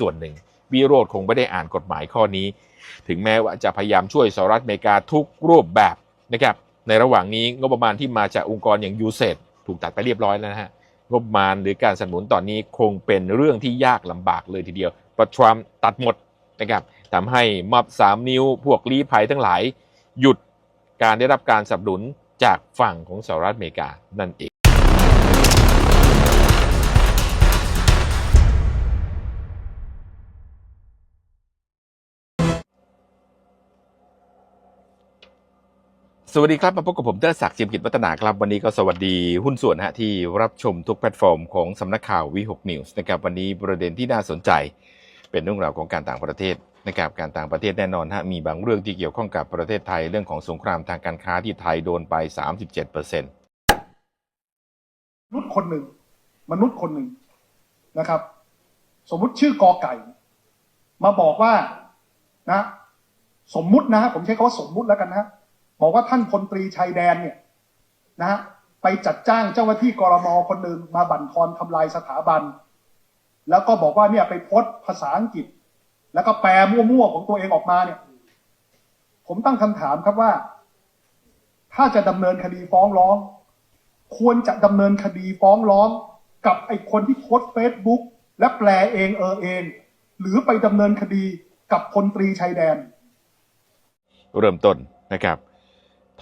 ส่วนหนึ่งวิโรธคงไม่ได้อ่านกฎหมายข้อนี้ ถึงแม้ว่าจะพยายามช่วยสหรัฐอเมริกาทุกรูปแบบนะครับในระหว่างนี้งบประมาณที่มาจากองค์กรอย่างยูเซถูกตัดไปเรียบร้อยแล้วนะฮะงบประมาณหรือการสนับสนุนตอนนี้คงเป็นเรื่องที่ยากลำบากเลยทีเดียวเพระทรัมตัดหมดนะครับทำให้ม็อบสามนิ้ว พวกลี้ภัยทั้งหลาย หยุดการได้รับการสนับสนุนจากฝั่งของสหรัฐอเมริกานั่นเอง สวัสดีครับ มาพบกับผมเตอร์ศักดิ์เจียมกิจวัฒนาครับ วันนี้ก็สวัสดีหุ้นส่วนฮะที่รับชมทุกแพลตฟอร์มของสำนักข่าววีหกนิวส์นะครับวันนี้ประเด็นที่น่าสนใจ เป็นเรื่องราวของการต่างประเทศนะครับการต่างประเทศแน่นอนฮะมีบางเรื่องที่เกี่ยวข้องกับประเทศไทยเรื่องของสงครามทางการค้าที่ไทยโดนไป 37เปอร์เซ็นต์มนุษย์คนหนึ่งมนุษย์คนหนึ่งนะครับ สมมุติชื่อกอไก่ มาบอกว่านะ สมมุตินะ ผมใช้คำว่าสมมุติแล้วกันนะ บอกว่าท่านพลตรีชายแดนเนี่ยนะฮะไปจัดจ้างเจ้าหน้าที่กรมอคนหนึ่งมาบั่นทอนทำลายสถาบัน แล้วก็บอกว่าเนี่ยไปโพสภาษาอังกฤษ แล้วก็แปลมั่วๆของตัวเองออกมาเนี่ย ผมตั้งคำถามครับว่า ถ้าจะดำเนินคดีฟ้องร้อง ควรจะดำเนินคดีฟ้องร้อง กับไอ้คนที่โพสต์เฟซบุ๊กและแปลเองเออเอง หรือไปดำเนินคดีกับพลตรีชายแดน เริ่มต้นนะครับ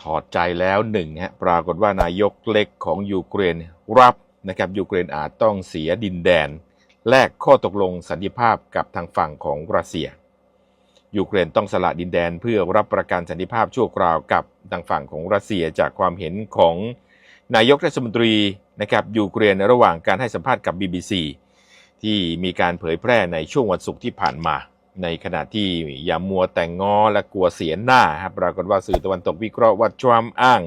ถอดใจแล้วหนึ่งฮะปรากฏว่านายกเล็กของยูเครนรับนะครับยูเครนอาจต้องเสียดินแดน แลกข้อตกลงสันติภาพกับทางฝั่งของรัสเซีย ยูเครนต้องสละดินแดนเพื่อรับประกันสันติภาพชั่วคราวกับทางฝั่งของรัสเซียจากความเห็นของนายกรัฐมนตรีนะครับยูเครนระหว่างการให้สัมภาษณ์กับ BBC ที่มีการเผยแพร่ในช่วงวันศุกร์ที่ผ่านมา ในขณะที่อย่ามัวแต่งงอและกลัวเสียหน้าครับปรากฏว่าสื่อตะวันตกวิเคราะห์ว่าทรัมป์อ้าง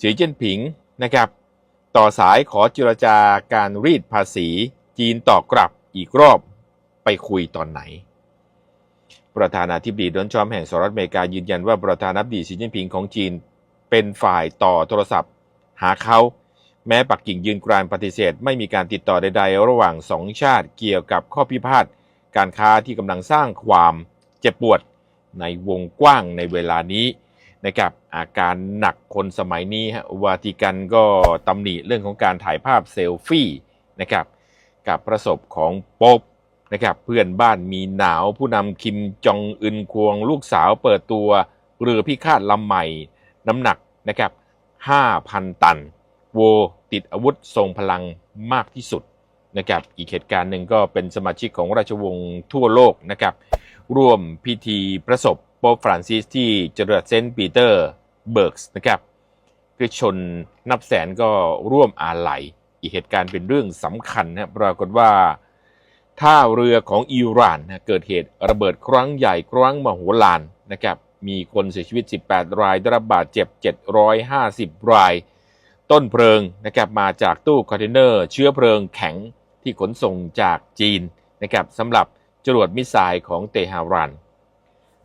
สีจิ้นผิงนะครับ ต่อสายขอเจรจาการรีดภาษีจีนตอบกลับอีกรอบไปคุยตอนไหน ประธานาธิบดีโดนัลด์ทรัมป์แห่งสหรัฐอเมริกายืนยันว่าประธานาธิบดีสีจิ้นผิงของจีน เป็นฝ่ายต่อโทรศัพท์ หาเขาแม้ปักกิ่งยืนกรานปฏิเสธ ไม่มีการติดต่อใดๆ ระหว่างสองชาติเกี่ยวกับข้อพิพาท การค้าที่กำลังสร้างความเจ็บปวดในวงกว้างในเวลานี้นะครับอาการหนักคนสมัยนี้ฮะวาติกันก็ตำหนิเรื่องของการถ่ายภาพเซลฟี่นะครับกับประสบของโป๊ปนะครับเพื่อนบ้านมีหนาวผู้นำคิมจองอึนควง ลูกสาวเปิดตัวเรือพิฆาตลำใหม่น้ำหนักนะครับ5,000 ตัน โวติดอาวุธทรงพลังมากที่สุด นะครับอีกเหตุการณ์หนึ่งก็เป็นสมาชิกของราชวงศ์ทั่วโลกนะครับร่วมพิธีประสบโป๊ปฟรานซิสที่เจเรเซนต์ปีเตอร์เบิร์กส์นะครับคริสชนนับแสนก็ร่วมอาลัยอีกเหตุการณ์เป็นเรื่องสำคัญนะปรากฏว่าท่าเรือของอิหร่านนะเกิดเหตุระเบิดครั้งใหญ่ครั้งมโหฬารนะครับมีคนเสียชีวิต 18 รายได้รับบาดเจ็บ 750 ราย ต้นเพลิงนะครับมาจากตู้คอนเทนเนอร์ เชื้อเพลิงแข็ง ที่ขนส่งจากจีนนะครับสำหรับจรวดมิสไซล์ของเตหะรัน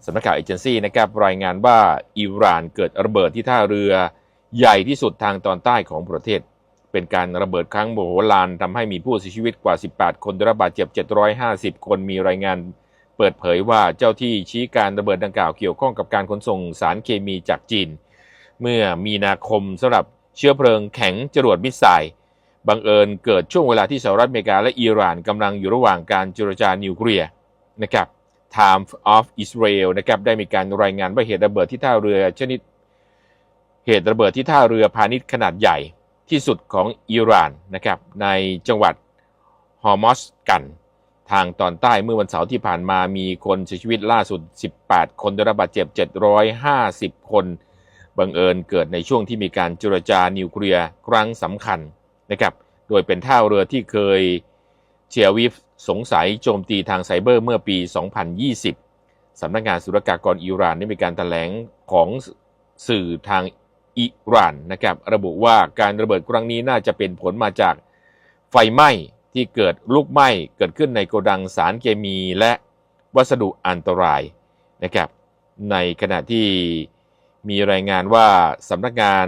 สำนักข่าวเอเจนซี่นะครับรายงานว่าอิหร่านเกิดระเบิดที่ท่าเรือใหญ่ที่สุดทางตอนใต้ของประเทศ เป็นการระเบิดครั้งโมโหลานทำให้มีผู้เสียชีวิตกว่า 18 คนได้รับบาดเจ็บ 750 คนมีรายงานเปิดเผยว่าเจ้าที่ชี้การระเบิดดังกล่าวเกี่ยวข้องกับการขนส่งสารเคมีจากจีน เมื่อมีนาคมสำหรับเชื้อเพลิงแข็งจรวดมิสไซล์ บังเอิญเกิดช่วงเวลาที่สหรัฐอเมริกาและอิหร่านกำลังอยู่ระหว่างการเจรจานิวเคลียร์นะครับ Times of Israel นะครับได้มีการรายงานว่าเหตุระเบิดที่ท่าเรือชนิด เหตุระเบิดที่ท่าเรือพาณิชย์ขนาดใหญ่ที่สุดของอิหร่านนะครับในจังหวัดฮอร์มอสกัน ทางตอนใต้เมื่อวันเสาร์ที่ผ่านมามีคนเสียชีวิตล่าสุด 18 คนได้รับบาดเจ็บ 750 คน บังเอิญเกิดในช่วงที่มีการเจรจานิวเคลียร์ครั้งสำคัญ นะครับ โดยเป็นท่าเรือที่เคยเชียร์วิฟสงสัยโจมตีทางไซเบอร์เมื่อปี 2020 สำนักงานสุรกากรอิหร่านได้มีการแถลงของสื่อทางอิหร่านนะครับระบุว่าการระเบิดครั้งนี้น่าจะเป็นผลมาจากไฟไหม้ที่เกิดลุกไหม้เกิดขึ้นในโกดังสารเคมีและวัสดุอันตรายนะครับในขณะที่มีรายงานว่าสำนักงาน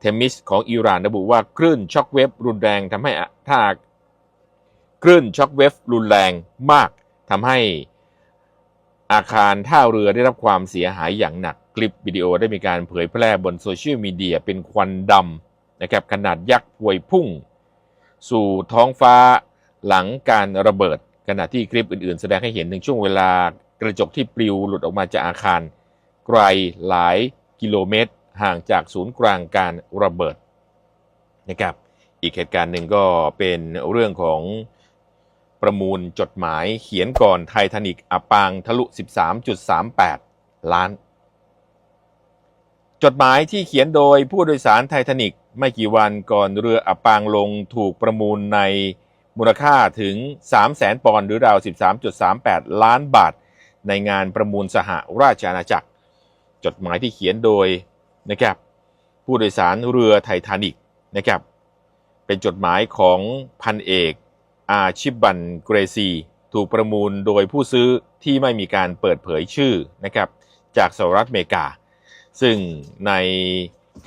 เทมิสของอิหร่านระบุว่าคลื่นช็อคเวฟรุนแรงทำให้ท่าคลื่นช็อคเวฟรุนแรงมากทำให้อาคารท่าเรือได้รับความเสียหายอย่างหนักคลิปวิดีโอได้มีการเผยแพร่บนโซเชียลมีเดียเป็นควันดำนะครับขนาดยักษ์พวยพุ่ง สู่ท้องฟ้าหลังการระเบิด ขณะที่คลิปอื่นๆ แสดงให้เห็นถึงช่วงเวลากระจกที่ปลิวหลุดออกมาจากอาคาร ไกลหลายกิโลเมตร ห่างจากศูนย์กลางการระเบิดนะครับอีกเหตุการณ์หนึ่งก็เป็นเรื่องของประมูลจดหมายเขียนก่อนไททานิกอับปางทะลุ 13.38 ล้าน จดหมายที่เขียนโดยผู้โดยสารไททานิกไม่กี่วันก่อนเรืออับปางลงถูกประมูลในมูลค่าถึง 300,000 ปอนด์หรือราว 13.38 ล้านบาท ในงานประมูลสหราชอาณาจักร จดหมายที่เขียนโดย นะครับผู้โดยสารเรือไททานิกนะครับเป็นจดหมายของพันเอกอาชิบันเกรซีถูกประมูลโดยผู้ซื้อที่ไม่มีการเปิดเผยชื่อนะครับจากสหรัฐอเมริกา ซึ่งใน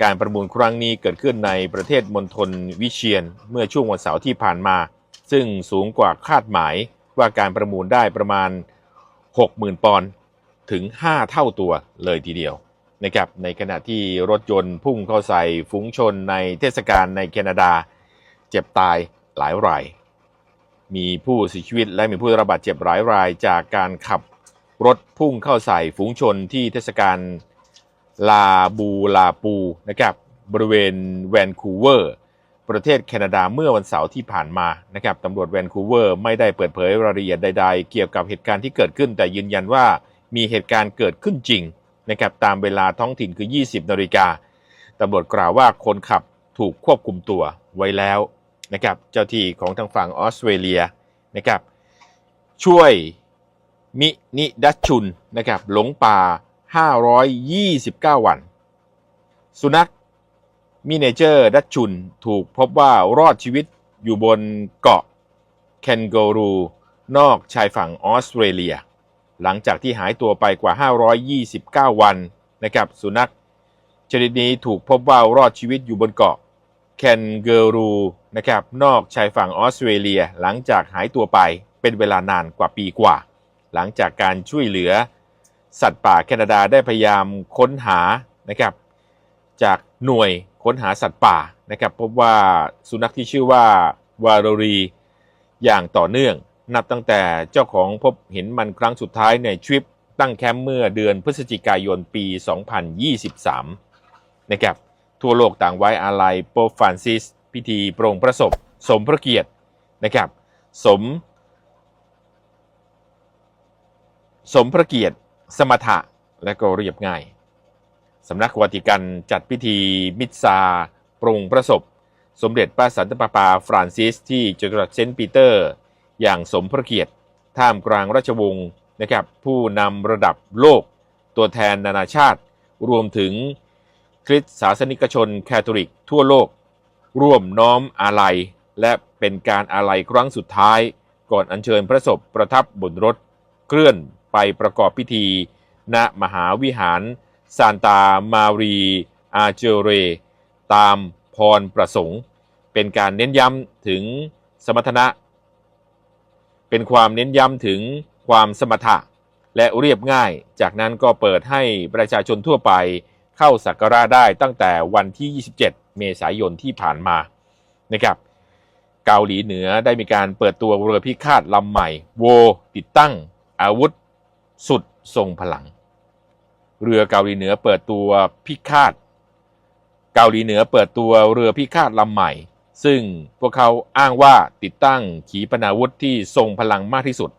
การประมูลครั้งนี้เกิดขึ้นในประเทศมณฑลวิเชียนเมื่อช่วงวันเสาร์ที่ผ่านมา ซึ่งสูงกว่าคาดหมายว่าการประมูลได้ประมาณ 60,000 ปอนด์ถึง 5 เท่าตัวเลยทีเดียว นะครับในขณะที่รถยนต์พุ่งเข้าใส่ฝูงชนในเทศกาลในแคนาดา เจ็บตายหลายราย มีผู้เสียชีวิตและมีผู้ได้รับบาดเจ็บหลายราย จากการขับรถพุ่งเข้าใส่ฝูงชนที่เทศกาลลาบูลาปูนะครับบริเวณแวนคูเวอร์ ประเทศแคนาดาเมื่อวันเสาร์ที่ผ่านมานะครับตำรวจแวนคูเวอร์ไม่ได้เปิดเผยรายละเอียดใด ๆ เกี่ยวกับเหตุการณ์ที่เกิดขึ้น แต่ยืนยันว่ามีเหตุการณ์เกิดขึ้นจริง นะครับตามเวลาท้องถิ่นคือ 20นาฬิกาตำรวจกล่าวว่าคนขับถูกควบคุมตัวไว้แล้วนะครับเจ้าที่ของทางฝั่งออสเตรเลียนะครับช่วยมินิดัชชุนนะครับหลงป่า 529 วัน สุนัขมิเนเจอร์ดัชชุนถูกพบว่ารอดชีวิตอยู่บนเกาะแคนโกรู นอกชายฝั่งออสเตรเลีย หลังจากที่หายตัวไปกว่า 529 วันนะครับ สุนัขชนิดนี้ถูกพบว่ารอดชีวิตอยู่บนเกาะแคนเกรูนะครับนอกชายฝั่งออสเตรเลียหลังจากหายตัวไปเป็นเวลานานกว่าปีกว่า หลังจากการช่วยเหลือ สัตว์ป่าแคนาดาได้พยายามค้นหานะครับจากหน่วยค้นหาสัตว์ป่านะครับพบว่าสุนัขที่ชื่อว่าวาโรรีอย่างต่อเนื่อง นับตั้งแต่เจ้าของพบเห็นมันครั้งสุดท้ายในทริปตั้งแคมป์เมื่อเดือนพฤศจิกายนปี 2023 นะครับ ทั่วโลกต่างไว้อาลัยโปฟรานซิส พิธีโปรงพระศพสมพระเกียรตินะครับ สม สมพระเกียรติ สมถะและก็เรียบง่ายสำนักวาติกันจัดพิธีมิสซาปรุงพระศพสมเด็จพระสันตะปาปาฟรานซิส ที่จักรวรรดิเซนต์ปีเตอร์ อย่างสมพระเกียรติ ท่ามกลางราชวงศ์นะครับผู้นำระดับโลก ตัวแทนนานาชาติ รวมถึงคริสต์ศาสนิกชนแคทอลิกทั่วโลก ร่วมน้อมอาลัย และเป็นการอาลัยครั้งสุดท้าย ก่อนอัญเชิญพระศพประทับบนรถ เคลื่อนไปประกอบพิธี ณมหาวิหารซานตามารีอาเจเร ตามพรประสงค์ เป็นการเน้นย้ำถึงสมรรถนะ เป็นความเน้นย้ำถึงความสมถะและเรียบง่าย จากนั้นก็เปิดให้ประชาชนทั่วไปเข้าสักการะได้ตั้งแต่วันที่ 27 เมษายนที่ผ่านมานะครับเกาหลีเหนือได้มีการเปิดตัวเรือพิฆาตลำใหม่โว ติดตั้ง อาวุธ สุดทรงพลัง เรือเกาหลีเหนือเปิดตัวพิฆาต เกาหลีเหนือเปิดตัวเรือพิฆาตลำใหม่ ซึ่งพวกเขาอ้างว่าติดตั้งขีปนาวุธที่ทรงพลังมากที่สุด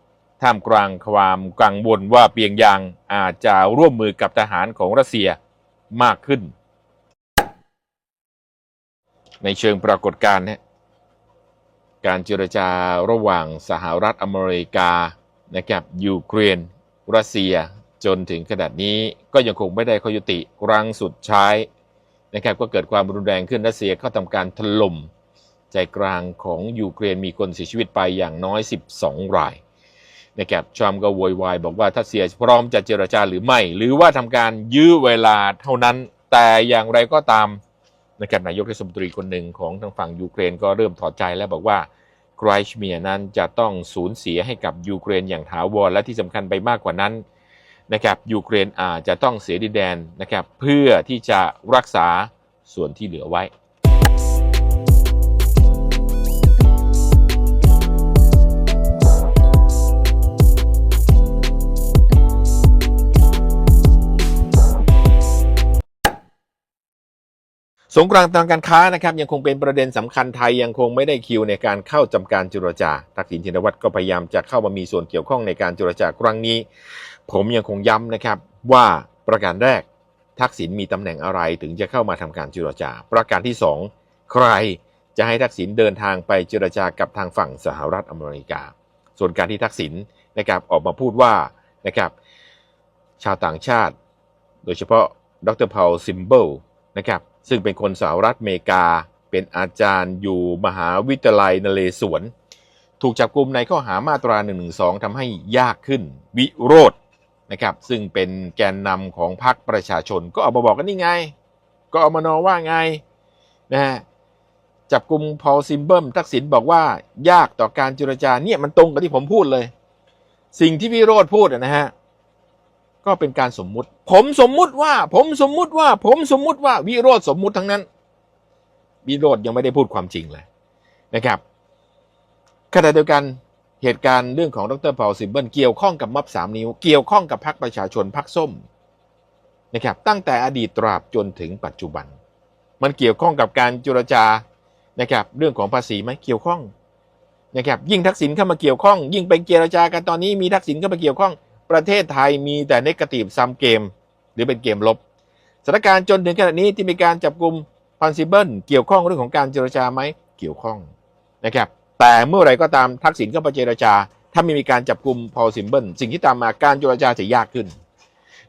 ท่ามกลางความกังวลว่าเปียงยางอาจจะร่วมมือกับทหารของรัสเซียมากขึ้น ในเชิงปรากฏการณ์เนี่ยการเจรจาระหว่างสหรัฐอเมริกานะครับยูเครน รัสเซียจนถึงขนาดนี้ก็ยังคงไม่ได้ข้อยุติครั้งสุดท้ายนะครับก็เกิดความรุนแรงขึ้นรัสเซียเข้าทำการถล่ม ใจกลางของยูเครนมีคนเสียชีวิตไปอย่างน้อย 12 รายนะครับทรัมป์ก็โวยวายบอกว่าถ้าเสียพร้อมจะเจรจาหรือไม่ หรือว่าทำการยื้อเวลาเท่านั้น แต่อย่างไรก็ตามนะครับนายกเทศมนตรีคนหนึ่งของทางฝั่งยูเครนก็เริ่มถอดใจแล้วบอกว่าครชเมียนั้นจะต้องสูญเสียให้กับยูเครนอย่างถาวรและที่สำคัญไปมากกว่านั้นนะครับยูเครนอาจจะต้องเสียดินแดนนะครับเพื่อที่จะรักษาส่วนที่เหลือไว้ สงกรานต์ทางการค้านะครับยังคงเป็นประเด็นสำคัญไทยยังคงไม่ได้คิวในการเข้าจำการเจรจา ทักษิณชินวัตรก็พยายามจะเข้ามามีส่วนเกี่ยวข้องในการเจรจาครั้งนี้ ผมยังคงย้ำนะครับว่าประการแรก ทักษิณมีตำแหน่งอะไรถึงจะเข้ามาทำการเจรจา ประการที่สองใครจะให้ทักษิณเดินทางไปเจรจากับทางฝั่งสหรัฐอเมริกา ส่วนการที่ทักษิณนะครับออกมาพูดว่านะครับชาวต่างชาติ โดยเฉพาะดรพาลซิมเบิลนะครับ ซึ่งเป็นคนสหรัฐอเมริกา เป็นอาจารย์อยู่มหาวิทยาลัยนเรศวร ถูกจับกลุ่มในข้อหามาตรา112ทำให้ยากขึ้น วิโรธนะครับซึ่งเป็นแกนนำของพรรคประชาชน ก็ออกมาบอกกันนี่ไง ก็ออกมานอว่าไงนะฮะจับกลุ่มพอลซิมเบิลทักษิณบอกว่ายากต่อการเจรจาเนี่ยมันตรงกับที่ผมพูดเลย สิ่งที่วิโรธพูดนะฮะ ก็เป็นการสมมุติ ผมสมมุติว่า ผมสมมุติว่า ผมสมมุติว่าวิโรธสมมุติทั้งนั้น วิโรธยังไม่ได้พูดความจริงเลยนะครับขณะเดียวกันเหตุการณ์เรื่องของดรเพาลซิมเบิลเกี่ยวข้องกับม็อบสามนิ้ว เกี่ยวข้องกับพรรคประชาชนพรรคส้มนะครับตั้งแต่อดีตตราบจนถึงปัจจุบัน มันเกี่ยวข้องกับการจุรจานะครับเรื่องของภาษีไหมเกี่ยวข้องนะครับยิ่งทักษิณเข้ามาเกี่ยวข้อง ยิ่งไปเจรจากันตอนนี้มีทักษิณเข้ามาเกี่ยวข้อง ประเทศไทยมีแต่เนกาทีฟซัมเกม หรือเป็นเกมลบสถานการณ์จนถึงขณะนี้ที่มีการจับกลุ่มพันซิเบิลเกี่ยวข้องเรื่องของการเจรจาไหมเกี่ยวข้องนะครับแต่เมื่อไรก็ตามทักษิณเข้ามาเจรจา ถ้าไม่มีการจับกลุ่มพอลซิมเบิลสิ่งที่ตามมาการเจรจาจะยากขึ้น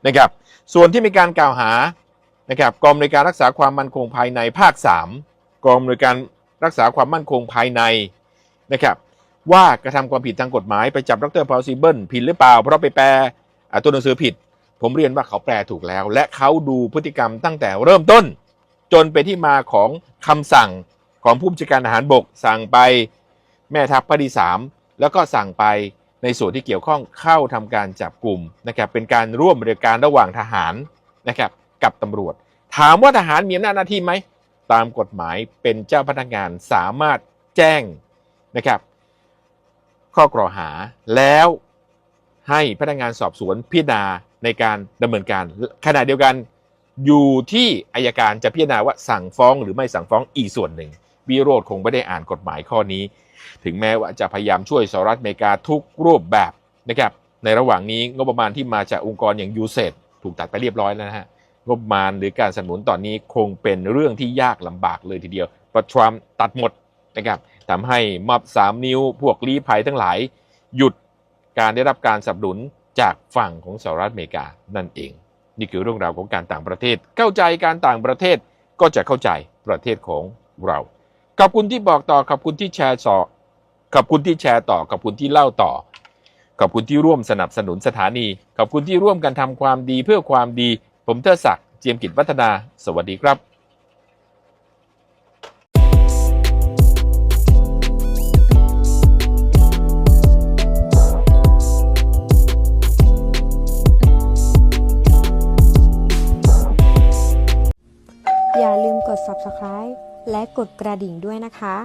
นะครับส่วนที่มีการกล่าวหานะครับกองในวยการรักษาความมั่นคงภายในภาค 3กองในวยการรักษาความมั่นคงภายในนะครับ ว่ากระทำความผิดทางกฎหมายไปจับดรพอลซิเบิลผิดหรือเปล่า เพราะไปแปลตัวหนังสือผิด ผมเรียนว่าเขาแปลถูกแล้ว และเขาดูพฤติกรรมตั้งแต่เริ่มต้น จนไปนที่มาของคำสั่งของผู้บัญชาการทหารบก สั่งไปแม่ทัพภาคที่สามแล้วก็สั่งไปในส่วนที่เกี่ยวข้องเข้าทำการจับกลุ่มนะครับเป็นการร่วมบริการระหว่างทหารนะครับกับตำรวจ ถามว่าทหารมีอำนาจหน้าที่ไหมตามกฎหมายเป็นเจ้าพนักงานสามารถแจ้งนะครับ ข้อกล่าวหา แล้วให้พนักงานสอบสวนพิจารณาในการดำเนินการ ขณะเดียวกันอยู่ที่อายการจะพิจารณาว่าสั่งฟ้องหรือไม่สั่งฟ้องอีกส่วนหนึ่งวิโรธคงไม่ได้อ่านกฎหมายข้อนี้ ถึงแม้ว่าจะพยายามช่วยสหรัฐอเมริกาทุกรูปแบบนะครับในระหว่างนี้งบประมาณที่มาจากองค์กรอย่างยูเซถูกตัดไปเรียบร้อยแล้วนะฮะงบประมาณหรือการสนับสนุนตอนนี้คงเป็นเรื่องที่ยากลำบากเลยทีเดียวเพราะทรัมป์ตัดหมดนะครับ ทำให้ม็อบสามนิ้วพวกลี้ภัยทั้งหลาย หยุดการได้รับการสนับสนุนจากฝั่งของสหรัฐอเมริกานั่นเอง นี่คือเรื่องราวของการต่างประเทศ เข้าใจการต่างประเทศก็จะเข้าใจประเทศของเราขอบคุณที่บอกต่อขอบคุณที่แชร์ต่อขอบคุณที่แชร์ต่อขอบคุณที่เล่าต่อขอบคุณที่ร่วมสนับสนุนสถานีขอบคุณที่ร่วมกันทำความดีเพื่อความดี ผมเทอศักดิ์เจียมกิจวัฒนา สวัสดีครับ subscribe และกดกระดิ่งด้วยนะคะ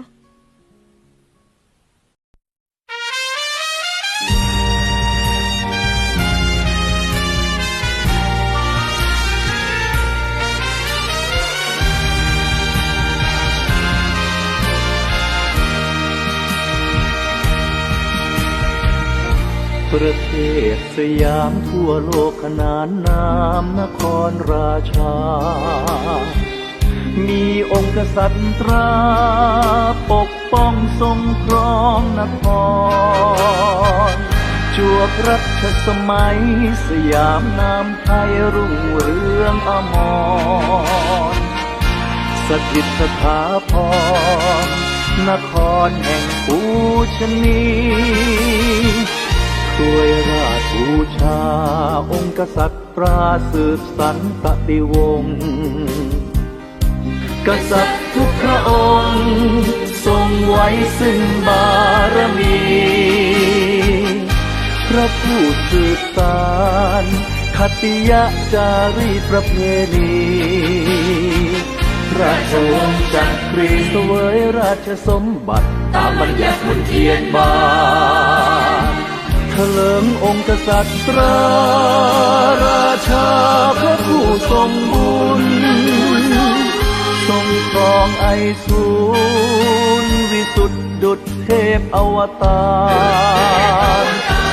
ประเทศสยามทั่วโลกขนานนามนครราชา มีองค์กษัตริย์ตราปกป้องทรงครองนครจวบรัชสมัยสยามนามไทยรุ่งเรืองอมรสถิตสถาพรนครแห่งปูชนีช่วยราชบูชาองค์กษัตริย์ปราสืบสันตติวงศ์ กษัตริย์ทุกพระองค์ ทรงไว้ซึ่งบารมี พระผู้สืบสารคติยะจารีประเพณีราชวงศ์จักรีเสวยราชสมบัติ ตามบัญญัติมนเทียนบานเถลิงองค์กษัตริย์ราราชาพระผู้ทรงบุญ ครองไอสูรวิสุทธิดุจเทพอวตาร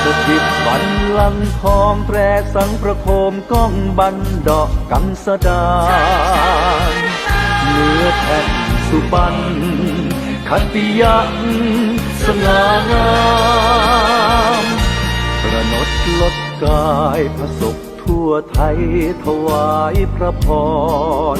สถิตบันลังทองแตรสังประโคมก้องบันดอกกังสดานเนื้อแผ่นสุบันคติยันสง่างามประนดลดกายพระศกทั่วไทยถวายพระพร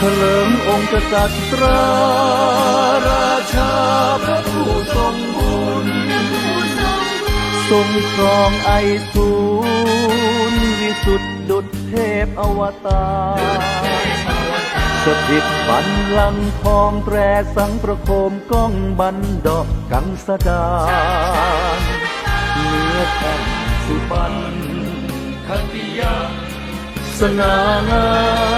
เถลิงองค์กษัตริย์ราราชาพระผู้ทรงบุญทรงครองไอสูรวิสุทธิดุจเทพอวตารสถิตบันลังทองแตรสังประโคมก้องบันดอกกังสดาเนื้อแผ่นสุปันคติยาสง่างาม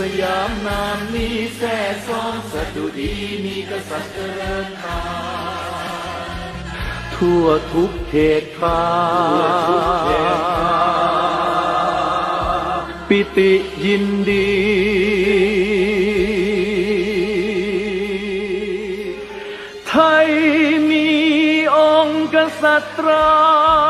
สยามนามนี้แท้ซ้องสดุดีมีกษัตริย์เจริญตาทั่วทุกเขตคาปิติยินดีไทยมีองค์กษัตรา